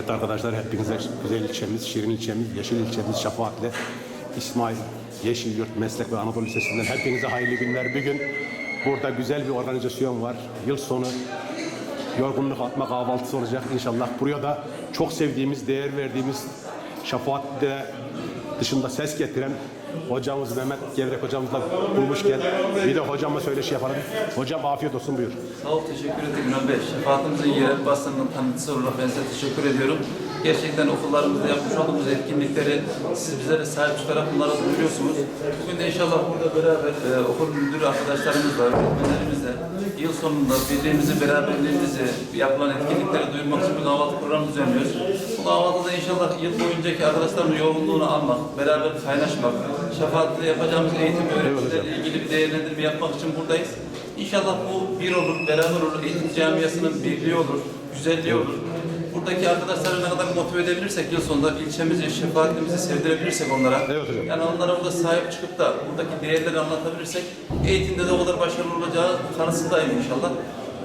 Evet arkadaşlar hepinize güzel ilçemiz, şirin ilçemiz, yeşil ilçemiz Şafaatli, İsmail Yeşilyurt Meslek ve Anadolu Lisesi'nden hepinize hayırlı günler. Bugün burada güzel bir organizasyon var. Yıl sonu yorgunluk atma kahvaltısı olacak inşallah. Buraya da çok sevdiğimiz, değer verdiğimiz Şafaat'te dışında ses getiren hocamız Mehmet Gevrek hocamızla bulmuşken bir de hocamla söyleşi yapalım. Hocam afiyet olsun buyur. Sağ ol, teşekkür ederim Ünal Bey. Şefaatimizin yerel basının tanıtısı olarak ben size teşekkür ediyorum. Gerçekten okullarımızda yapmış olduğumuz etkinlikleri siz bizlere sahip çıkarak bunları duyuruyorsunuz. Bugün de inşallah burada beraber e, okul müdürü arkadaşlarımızla, öğretmenlerimizle yıl sonunda birliğimizi, beraberliğimizi, yapılan etkinlikleri duyurmak için bir kahvaltı programı düzenliyoruz. Bu kahvaltıda inşallah yıl boyuncaki arkadaşların yoğunluğunu almak, beraber kaynaşmak, şefaatle yapacağımız eğitim ve öğretimlerle ilgili bir değerlendirme yapmak için buradayız. İnşallah bu bir olur, beraber olur, eğitim camiasının birliği olur, güzelliği olur. Buradaki arkadaşları ne kadar motive edebilirsek yıl sonunda ilçemizi, şefaatimizi sevdirebilirsek onlara, Evet hocam. yani onlara burada sahip çıkıp da buradaki değerleri anlatabilirsek eğitimde de o kadar başarılı olacağı kanısındayım inşallah.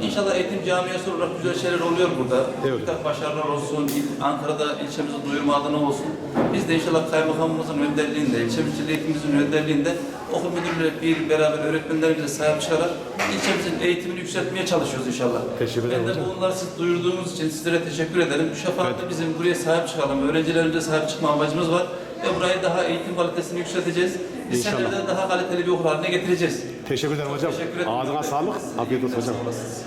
İnşallah eğitim camiası olarak güzel şeyler oluyor burada. Evet. Burada başarılar olsun, il- Ankara'da ilçemizi duyurma adına olsun. Biz de inşallah kaymakamımızın önderliğinde, ilçemizin eğitimimizin önderliğinde okul müdürlüğüyle bir beraber öğretmenlerimize sahip çıkarak ilçemizin eğitimini yükseltmeye çalışıyoruz inşallah. Teşekkür ederim Ben de bunları siz duyurduğunuz için sizlere teşekkür ederim. Bu şefaatle bizim buraya sahip çıkalım, öğrencilerimize sahip çıkma amacımız var. Ve burayı daha eğitim kalitesini yükselteceğiz. İnşallah. Daha kaliteli bir okul haline getireceğiz. Teşekkür ederim hocam. Teşekkür ederim. Ağzına sağlık. Afiyet olsun hocam. Sağ olasınız.